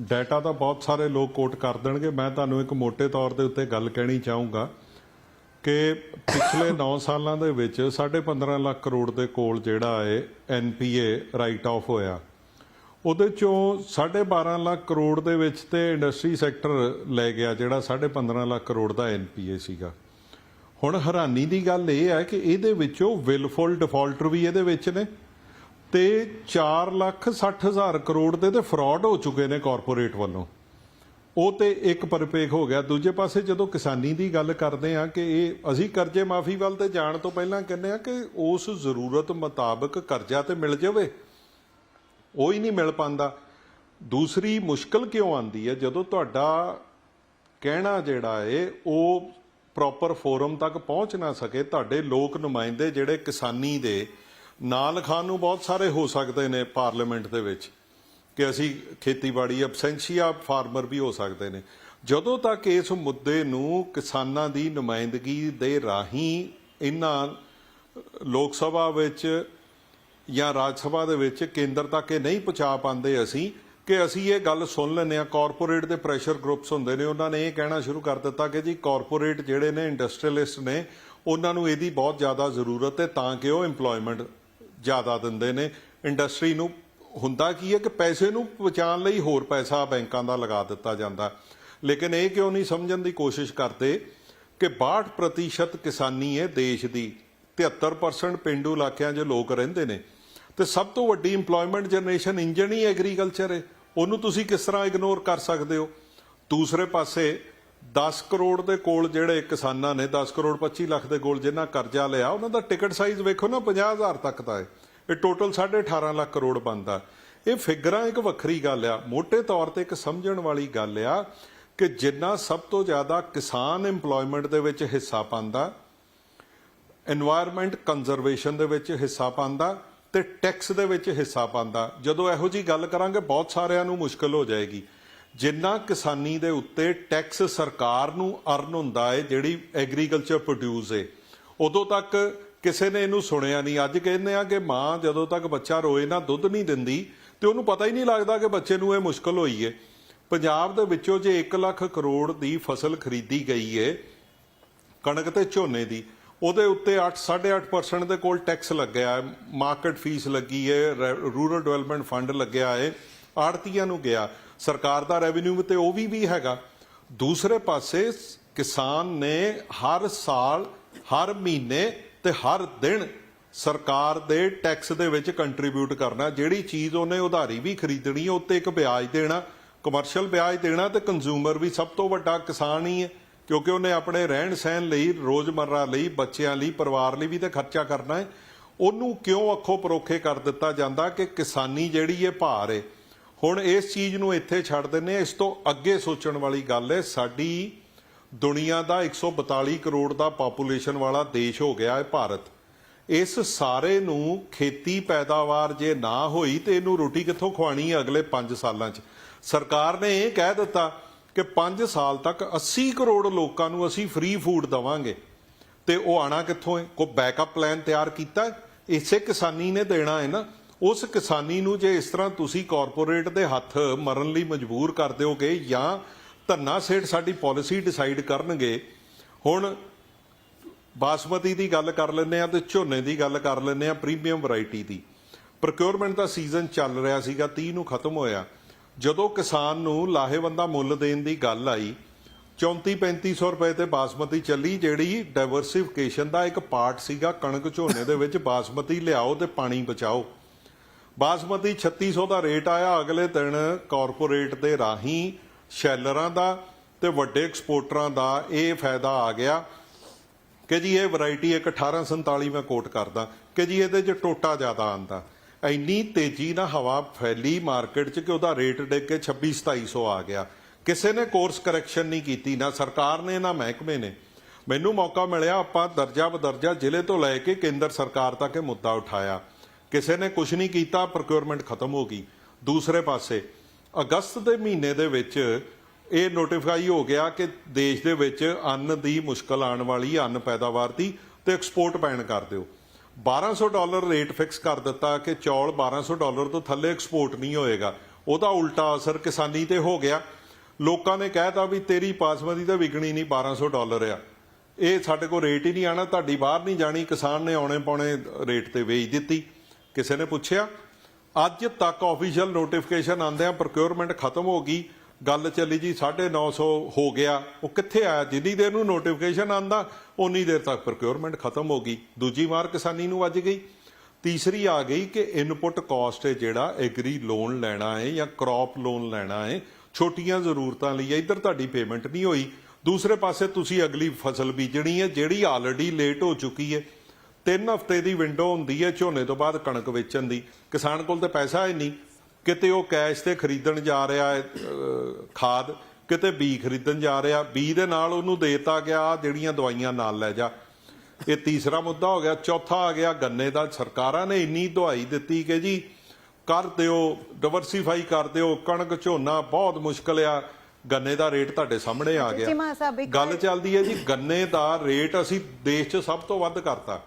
Data ਤਾਂ ਬਹੁਤ ਸਾਰੇ ਲੋਕ ਕੋਟ ਕਰ ਦੇਣਗੇ। ਮੈਂ ਤੁਹਾਨੂੰ ਇੱਕ ਮੋٹے ਤੌਰ ਦੇ ਉੱਤੇ ਗੱਲ ਕਹਿਣੀ ਚਾਹੂੰਗਾ ਕਿ ਪਿਛਲੇ 9 ਸਾਲਾਂ ਦੇ ਵਿੱਚ 15.5 ਲੱਖ ਕਰੋੜ ਦੇ ਕੋਲ ਜਿਹੜਾ ਹੈ ਐਨਪੀਏ ਰਾਈਟ ਆਫ ਹੋਇਆ। ਉਹਦੇ ਚੋਂ 12.5 ਲੱਖ ਕਰੋੜ ਦੇ ਵਿੱਚ ਤੇ ਇੰਡਸਟਰੀ ਸੈਕਟਰ ਲੈ ਗਿਆ, ਜਿਹੜਾ 15.5 ਲੱਖ ਕਰੋੜ ਦਾ ਐਨਪੀਏ ਸੀਗਾ। ਹੁਣ ਹੈਰਾਨੀ ਦੀ ਗੱਲ ਇਹ ਹੈ ਕਿ ਇਹਦੇ ਵਿੱਚੋਂ ਵਿਲਫੁਲ ਡਿਫਾਲਟਰ ਵੀ ਇਹਦੇ ਵਿੱਚ ਨੇ। ਤੇ 4 ਲੱਖ 60 ਹਜ਼ਾਰ ਕਰੋੜ ਦੇ ਤੇ ਫਰਾਡ ਹੋ ਚੁੱਕੇ ਨੇ ਕਾਰਪੋਰੇਟ ਵੱਲੋਂ। ਉਹ ਤੇ ਇੱਕ ਪਰਪੇਖ ਹੋ ਗਿਆ। ਦੂਜੇ ਪਾਸੇ ਜਦੋਂ ਕਿਸਾਨੀ ਦੀ ਗੱਲ ਕਰਦੇ ਆ ਕਿ ਇਹ ਅਸੀਂ ਕਰਜ਼ੇ ਮਾਫੀ ਵੱਲ ਤੇ ਜਾਣ ਤੋਂ ਪਹਿਲਾਂ ਕਹਿੰਦੇ ਆ ਕਿ ਉਸ ਜ਼ਰੂਰਤ ਮੁਤਾਬਕ ਕਰਜ਼ਾ ਤੇ ਮਿਲ ਜਾਵੇ। ਉਹ ਹੀ ਨਹੀਂ ਮਿਲ ਪਾਂਦਾ ਦੂਸਰੀ ਮੁਸ਼ਕਲ ਕਿਉਂ ਆਂਦੀ ਹੈ? ਜਦੋਂ ਤੁਹਾਡਾ ਕਹਿਣਾ ਜਿਹੜਾ ਏ ਉਹ ਪ੍ਰੋਪਰ ਫੋਰਮ ਤੱਕ ਪਹੁੰਚ ਨਾ ਸਕੇ, ਤੁਹਾਡੇ ਲੋਕ ਨੁਮਾਇੰਦੇ ਜਿਹੜੇ ਕਿਸਾਨੀ ਦੇ ਨਾਲ ਲਿਖਾਣ ਨੂੰ ਬਹੁਤ ਸਾਰੇ ਹੋ ਸਕਦੇ ਨੇ ਪਾਰਲੀਮੈਂਟ ਦੇ ਵਿੱਚ ਕਿ ਅਸੀਂ ਖੇਤੀਬਾੜੀ ਅਬਸੈਂਸ਼ੀਆ ਫਾਰਮਰ ਵੀ ਹੋ ਸਕਦੇ ਨੇ। ਜਦੋਂ ਤੱਕ ਇਸ ਮੁੱਦੇ ਨੂੰ ਕਿਸਾਨਾਂ ਦੀ ਨੁਮਾਇੰਦਗੀ ਦੇ ਰਾਹੀਂ ਇਹਨਾਂ ਲੋਕ ਸਭਾ ਵਿੱਚ ਜਾਂ ਰਾਜ ਸਭਾ ਦੇ ਵਿੱਚ ਕੇਂਦਰ ਤੱਕ ਇਹ ਨਹੀਂ ਪਹੁੰਚਾ ਪਾਉਂਦੇ ਅਸੀਂ, ਕਿ ਅਸੀਂ ਇਹ ਗੱਲ ਸੁਣ ਲੈਂਦੇ ਆ ਕਾਰਪੋਰੇਟ ਦੇ ਪ੍ਰੈਸ਼ਰ ਗਰੁੱਪਸ ਹੁੰਦੇ ਨੇ, ਉਹਨਾਂ ਨੇ ਇਹ ਕਹਿਣਾ ਸ਼ੁਰੂ ਕਰ ਦਿੱਤਾ ਕਿ ਜੀ ਕਾਰਪੋਰੇਟ ਜਿਹੜੇ ਨੇ ਇੰਡਸਟਰੀਅਲਿਸਟ ਨੇ, ਉਹਨਾਂ ਨੂੰ ਇਹਦੀ ਬਹੁਤ ਜ਼ਿਆਦਾ ਜ਼ਰੂਰਤ ਹੈ ਤਾਂ ਕਿ ਉਹ EMPLOYMENT ਜ਼ਿਆਦਾ ਦਿੰਦੇ ਨੇ। ਇੰਡਸਟਰੀ ਨੂੰ ਹੁੰਦਾ ਕੀ ਹੈ ਕਿ ਪੈਸੇ ਨੂੰ ਬਚਾਉਣ ਲਈ ਹੋਰ ਪੈਸਾ ਬੈਂਕਾਂ ਦਾ ਲਗਾ ਦਿੱਤਾ ਜਾਂਦਾ। ਲੇਕਿਨ ਇਹ ਕਿਉਂ ਨਹੀਂ ਸਮਝਣ ਦੀ ਕੋਸ਼ਿਸ਼ ਕਰਦੇ ਕਿ 62% ਕਿਸਾਨੀ ਹੈ ਦੇਸ਼ ਦੀ? 73% ਪਿੰਡੂ ਇਲਾਕਿਆਂ 'ਚ ਲੋਕ ਰਹਿੰਦੇ ਨੇ। ਤੇ ਸਭ ਤੋਂ ਵੱਡੀ EMPLOYMENT ਜਨਰੇਸ਼ਨ ਇੰਜਨ ਹੀ ਐਗਰੀਕਲਚਰ ਹੈ। ਉਹਨੂੰ ਤੁਸੀਂ ਕਿਸ ਤਰ੍ਹਾਂ ਇਗਨੋਰ ਕਰ ਸਕਦੇ ਹੋ? ਦੂਸਰੇ ਪਾਸੇ 10 ਕਰੋੜ ਦੇ ਕੋਲ ਜਿਹੜੇ ਕਿਸਾਨਾਂ ਨੇ 10 ਕਰੋੜ 25 ਲੱਖ ਦੇ ਕੋਲ ਜਿਨ੍ਹਾਂ ਕਰਜ਼ਾ ਲਿਆ, ਉਹਨਾਂ ਦਾ ਟਿਕਟ ਸਾਈਜ਼ ਵੇਖੋ ਨਾ 50000 ਤੱਕ ਦਾ ਹੈ ਇਹ ਟੋਟਲ 18.5 ਲੱਖ ਕਰੋੜ ਬਣਦਾ। ਇਹ ਫਿਗਰਾਂ ਇੱਕ ਵੱਖਰੀ ਗੱਲ ਆ। ਮੋٹے ਤੌਰ ਤੇ ਇੱਕ ਸਮਝਣ ਵਾਲੀ ਗੱਲ ਆ ਕਿ ਜਿੰਨਾ ਸਭ ਤੋਂ ਜ਼ਿਆਦਾ ਕਿਸਾਨ EMPLOYMENT ਦੇ ਵਿੱਚ ਹਿੱਸਾ ਪਾਉਂਦਾ এনवायरमेंट ਕੰਜ਼ਰਵੇਸ਼ਨ ਦੇ ਵਿੱਚ ਹਿੱਸਾ ਪਾਉਂਦਾ ਤੇ ਟੈਕਸ ਦੇ ਵਿੱਚ ਹਿੱਸਾ ਪਾਉਂਦਾ। ਜਦੋਂ ਇਹੋ ਜੀ ਗੱਲ ਕਰਾਂਗੇ, ਬਹੁਤ ਸਾਰਿਆਂ ਨੂੰ ਮੁਸ਼ਕਲ ਹੋ ਜਾਏਗੀ। ਜਿੰਨਾ ਕਿਸਾਨੀ ਦੇ ਉੱਤੇ ਟੈਕਸ ਸਰਕਾਰ ਨੂੰ ਅਰਨ ਹੁੰਦਾ ਹੈ ਜਿਹੜੀ ਐਗਰੀਕਲਚਰ ਪ੍ਰੋਡਿਊਸ ਹੈ ਉਦੋਂ ਤੱਕ ਕਿਸੇ ਨੇ ਇਹਨੂੰ ਸੁਣਿਆ ਨਹੀਂ। ਅੱਜ ਕਹਿੰਦੇ ਆ ਕਿ ਮਾਂ ਜਦੋਂ ਤੱਕ ਬੱਚਾ ਰੋਏ ਨਾ, ਦੁੱਧ ਨਹੀਂ ਦਿੰਦੀ, ਤੇ ਉਹਨੂੰ ਪਤਾ ਹੀ ਨਹੀਂ ਲੱਗਦਾ ਕਿ ਬੱਚੇ ਨੂੰ ਇਹ ਮੁਸ਼ਕਲ ਹੋਈ ਹੈ ਪੰਜਾਬ ਦੇ ਵਿੱਚੋਂ ਜੇ 1 ਲੱਖ ਕਰੋੜ ਦੀ ਫਸਲ ਖਰੀਦੀ ਗਈ ਹੈ ਕਣਕ ਤੇ ਝੋਨੇ ਦੀ, ਉਹਦੇ ਉੱਤੇ 8 8.5% ਦੇ ਕੋਲ ਟੈਕਸ ਲੱਗਿਆ ਹੈ ਮਾਰਕੀਟ ਫੀਸ ਲੱਗੀ ਹੈ ਰੂਰਲ ਡਿਵੈਲਪਮੈਂਟ ਫੰਡ ਲੱਗਿਆ ਹੈ ਆੜਤੀਆਂ ਨੂੰ ਗਿਆ। ਸਰਕਾਰ ਦਾ ਰੈਵਨਿਊ ਤੇ ਉਹ ਵੀ ਵੀ ਹੈਗਾ। ਦੂਸਰੇ ਪਾਸੇ ਕਿਸਾਨ ਨੇ ਹਰ ਸਾਲ, ਹਰ ਮਹੀਨੇ ਤੇ ਹਰ ਦਿਨ ਸਰਕਾਰ ਦੇ ਟੈਕਸ ਦੇ ਵਿੱਚ ਕੰਟਰੀਬਿਊਟ ਕਰਨਾ, ਜਿਹੜੀ ਚੀਜ਼ ਉਹਨੇ ਉਧਾਰੀ ਵੀ ਖਰੀਦਣੀ ਹੈ, ਉੱਤੇ ਇੱਕ ਵਿਆਜ ਦੇਣਾ ਕਮਰਸ਼ੀਅਲ ਵਿਆਜ ਦੇਣਾ ਤੇ ਕੰਜ਼ਿਊਮਰ ਵੀ ਸਭ ਤੋਂ ਵੱਡਾ ਕਿਸਾਨ ਹੀ ਹੈ, ਕਿਉਂਕਿ ਉਹਨੇ ਆਪਣੇ ਰਹਿਣ ਸਹਿਣ ਲਈ, ਰੋਜ਼ਮਰਰਾ ਲਈ, ਬੱਚਿਆਂ ਲਈ, ਪਰਿਵਾਰ ਲਈ ਵੀ ਤਾਂ ਖਰਚਾ ਕਰਨਾ ਹੈ। ਉਹਨੂੰ ਕਿਉਂ ਅੱਖੋਂ ਪਰੋਖੇ ਕਰ ਦਿੱਤਾ ਜਾਂਦਾ ਕਿ ਕਿਸਾਨੀ ਜਿਹੜੀ ਹੈ ਭਾਰ ਹੈ? ਹੁਣ ਇਸ ਚੀਜ਼ ਨੂੰ ਇੱਥੇ ਛੱਡ ਦਿੰਨੇ ਇਸ ਤੋਂ ਅੱਗੇ ਸੋਚਣ ਵਾਲੀ ਗੱਲ ਹੈ, ਸਾਡੀ ਦੁਨੀਆ ਦਾ 142 ਕਰੋੜ ਦਾ ਪਾਪੂਲੇਸ਼ਨ ਵਾਲਾ ਦੇਸ਼ ਹੋ ਗਿਆ ਹੈ ਭਾਰਤ। ਇਸ ਸਾਰੇ ਨੂੰ ਖੇਤੀ ਪੈਦਾਵਾਰ ਜੇ ਨਾ ਹੋਈ ਤੇ ਇਹਨੂੰ ਰੋਟੀ ਕਿੱਥੋਂ ਖਵਾਣੀ ਹੈ ਅਗਲੇ 5 ਸਾਲਾਂ 'ਚ? ਸਰਕਾਰ ਨੇ ਇਹ ਕਹਿ ਦਿੱਤਾ ਕਿ 5 ਸਾਲ ਤੱਕ 80 ਕਰੋੜ ਲੋਕਾਂ ਨੂੰ ਅਸੀਂ ਫ੍ਰੀ ਫੂਡ ਦਵਾਂਗੇ। ਤੇ ਉਹ ਆਣਾ ਕਿੱਥੋਂ ਹੈ? ਕੋਈ ਬੈਕਅਪ ਪਲਾਨ ਤਿਆਰ ਕੀਤਾ ਇਸੇ ਕਿਸਾਨੀ ਨੇ ਦੇਣਾ ਹੈ ਨਾ। ਉਸ ਕਿਸਾਨੀ ਨੂੰ ਜੇ ਇਸ ਤਰ੍ਹਾਂ ਤੁਸੀਂ ਕਾਰਪੋਰੇਟ ਦੇ ਹੱਥ ਮਰਨ ਲਈ ਮਜਬੂਰ ਕਰ ਦਿਓਗੇ ਜਾਂ ਧੰਨਾ ਸੇਠ ਸਾਡੀ ਪਾਲਿਸੀ ਡਿਸਾਈਡ ਕਰਨਗੇ, ਹੁਣ ਬਾਸਮਤੀ ਦੀ ਗੱਲ ਕਰ ਲੈਂਦੇ ਆ ਤੇ ਝੋਨੇ ਦੀ ਗੱਲ ਕਰ ਲੈਂਦੇ ਆ ਪ੍ਰੀਮੀਅਮ ਵੈਰਾਈਟੀ ਦੀ। ਪ੍ਰੋਕਿਉਰਮੈਂਟ ਦਾ ਸੀਜ਼ਨ ਚੱਲ ਰਿਹਾ ਸੀਗਾ 30 ਨੂੰ ਖਤਮ ਹੋਇਆ। ਜਦੋਂ ਕਿਸਾਨ ਨੂੰ ਲਾਹੇਵੰਦਾ ਮੁੱਲ ਦੇਣ ਦੀ ਗੱਲ ਆਈ 34 3500 ਰੁਪਏ ਤੇ ਬਾਸਮਤੀ ਚੱਲੀ, ਜਿਹੜੀ ਡਾਈਵਰਸਿਫਿਕੇਸ਼ਨ ਦਾ ਇੱਕ ਪਾਰਟ ਸੀਗਾ, ਕਣਕ ਝੋਨੇ ਦੇ ਵਿੱਚ ਬਾਸਮਤੀ ਲਿਆਓ ਤੇ ਪਾਣੀ ਬਚਾਓ। ਬਾਸਮਤੀ 3600 ਦਾ ਰੇਟ ਆਇਆ। ਅਗਲੇ ਦਿਨ ਕਾਰਪੋਰੇਟ ਦੇ ਰਾਹੀਂ ਸ਼ੈਲਰਾਂ ਦਾ ਤੇ ਵੱਡੇ ਐਕਸਪੋਰਟਰਾਂ ਦਾ ਇਹ ਫਾਇਦਾ ਆ ਗਿਆ। ਕਿ ਜੀ ਇਹ ਵੈਰਾਈਟੀ ਇੱਕ 1847 ਮੈਂ ਕੋਟ ਕਰਦਾ। ਕਿ ਜੀ ਇਹਦੇ 'ਚ ਟੋਟਾ ਜ਼ਿਆਦਾ ਆਂਦਾ ਇੰਨੀ ਤੇਜ਼ੀ ਨਾਲ ਹਵਾ ਫੈਲੀ ਮਾਰਕੀਟ 'ਚ ਕਿ ਉਹਦਾ ਰੇਟ ਡਿੱਗ ਕੇ 26 2700 ਆ ਗਿਆ। ਕਿਸੇ ਨੇ ਕੋਰਸ ਕਰੈਕਸ਼ਨ ਨਹੀਂ ਕੀਤੀ, ਨਾ ਸਰਕਾਰ ਨੇ, ਨਾ ਮਹਿਕਮੇ ਨੇ। ਮੈਨੂੰ ਮੌਕਾ ਮਿਲਿਆ, ਆਪਾਂ ਦਰਜਾ ਬਦਰਜਾ ਜ਼ਿਲ੍ਹੇ ਤੋਂ ਲੈ ਕੇ ਕੇਂਦਰ ਸਰਕਾਰ ਤੱਕ ਇਹ ਮੁੱਦਾ ਉਠਾਇਆ। ਕਿਸੇ ਨੇ ਕੁਝ ਨਹੀਂ ਕੀਤਾ ਪ੍ਰੋਕਿਉਰਮੈਂਟ ਖਤਮ ਹੋ ਗਈ। ਦੂਸਰੇ ਪਾਸੇ, ਅਗਸਤ ਦੇ ਮਹੀਨੇ ਦੇ ਵਿੱਚ ਇਹ ਨੋਟੀਫਾਈ ਹੋ ਗਿਆ ਕਿ ਦੇਸ਼ ਦੇ ਵਿੱਚ ਅੰਨ ਦੀ ਮੁਸ਼ਕਲ ਆਉਣ ਵਾਲੀ, ਅੰਨ ਪੈਦਾਵਾਰ ਦੀ ਤੇ ਐਕਸਪੋਰਟ ਪੈਣ ਕਰ ਦਿਓ। 1200 ਡਾਲਰ ਰੇਟ ਫਿਕਸ ਕਰ ਦਿੱਤਾ ਕਿ ਚੌਲ 1200 ਡਾਲਰ ਤੋਂ ਥੱਲੇ ਐਕਸਪੋਰਟ ਨਹੀਂ ਹੋਏਗਾ। ਉਹਦਾ ਉਲਟਾ ਅਸਰ ਕਿਸਾਨੀ ਤੇ ਹੋ ਗਿਆ। ਲੋਕਾਂ ਨੇ ਕਹਿਤਾ ਵੀ ਤੇਰੀ ਬਾਸਮਤੀ ਤਾਂ ਵਿਕਣੀ ਨਹੀਂ 1200 ਡਾਲਰ ਆ। ਇਹ ਸਾਡੇ ਕੋਲ ਰੇਟ ਹੀ ਨਹੀਂ ਆਣਾ ਤੁਹਾਡੀ ਬਾਹਰ ਨਹੀਂ ਜਾਣੀ, ਕਿਸਾਨ ਨੇ ਆਉਣੇ ਪਾਉਣੇ ਰੇਟ ਤੇ ਵੇਚ ਦਿੱਤੀ। ਕਿਸੇ ਨੇ ਪੁੱਛਿਆ, ਅੱਜ ਤੱਕ ਆਫੀਸ਼ੀਅਲ ਨੋਟੀਫਿਕੇਸ਼ਨ ਆਂਦਿਆਂ ਪ੍ਰੋਕਿਉਰਮੈਂਟ ਖਤਮ ਹੋ ਗਈ, ਗੱਲ ਚੱਲੀ ਜੀ 950 ਹੋ ਗਿਆ, ਉਹ ਕਿੱਥੇ ਆਇਆ? ਜਿੰਨੀ ਦੇਰ ਨੂੰ ਨੋਟੀਫਿਕੇਸ਼ਨ ਆਂਦਾ ਉਨੀ ਦੇਰ ਤੱਕ ਪ੍ਰੋਕਿਉਰਮੈਂਟ ਖਤਮ ਹੋ ਗਈ। ਦੂਜੀ ਵਾਰ ਕਿਸਾਨੀ ਨੂੰ ਵੱਜ ਗਈ। ਤੀਸਰੀ ਆ ਗਈ ਕਿ ਇਨਪੁਟ ਕਾਸਟ ਹੈ ਜਿਹੜਾ ਐਗਰੀ ਲੋਨ ਲੈਣਾ ਹੈ ਜਾਂ ਕ੍ਰੌਪ ਲੋਨ ਲੈਣਾ ਹੈ, ਛੋਟੀਆਂ ਜ਼ਰੂਰਤਾਂ ਲਈ ਹੈ, ਇੱਧਰ ਤੁਹਾਡੀ ਪੇਮੈਂਟ ਨਹੀਂ ਹੋਈ। ਦੂਸਰੇ ਪਾਸੇ ਤੁਸੀਂ ਅਗਲੀ ਫਸਲ ਬੀਜਣੀ ਹੈ, ਜਿਹੜੀ ਆਲਰੇਡੀ ਲੇਟ ਹੋ ਚੁੱਕੀ ਹੈ। ਤਿੰਨ ਹਫ਼ਤੇ ਦੀ ਵਿੰਡੋ ਹੁੰਦੀ ਹੈ ਝੋਨੇ ਤੋਂ ਬਾਅਦ ਕਣਕ ਵੇਚਣ ਦੀ। ਕਿਸਾਨ ਕੋਲ ਤੇ ਪੈਸਾ ਹੈ ਨਹੀਂ। ਕਿਤੇ ਉਹ ਕੈਸ਼ ਤੇ ਖਰੀਦਣ ਜਾ ਰਿਹਾ ਹੈ ਖਾਦ ਕਿਤੇ ਬੀ ਖਰੀਦਣ ਜਾ ਰਿਹਾ। ਬੀ ਦੇ ਨਾਲ ਉਹਨੂੰ ਦੇਤਾ ਗਿਆ ਜਿਹੜੀਆਂ ਦਵਾਈਆਂ ਨਾਲ ਲੈ ਜਾ। ਇਹ ਤੀਸਰਾ ਮੁੱਦਾ ਹੋ ਗਿਆ ਚੌਥਾ ਆ ਗਿਆ ਗੰਨੇ ਦਾ। ਸਰਕਾਰਾਂ ਨੇ ਇੰਨੀ ਦਵਾਈ ਦਿੱਤੀ ਕਿ ਜੀ ਕਰ ਦਿਓ ਡਿਵਰਸੀਫਾਈ ਕਰ ਦਿਓ। ਕਣਕ ਝੋਨਾ ਬਹੁਤ ਮੁਸ਼ਕਲ ਆ। ਗੰਨੇ ਦਾ ਰੇਟ ਤੁਹਾਡੇ ਸਾਹਮਣੇ ਆ ਗਿਆ। ਗੱਲ ਚੱਲਦੀ ਹੈ ਜੀ ਗੰਨੇ ਦਾ ਰੇਟ ਅਸੀਂ ਦੇਸ਼ 'ਚ ਸਭ ਤੋਂ ਵੱਧ ਕਰਤਾ।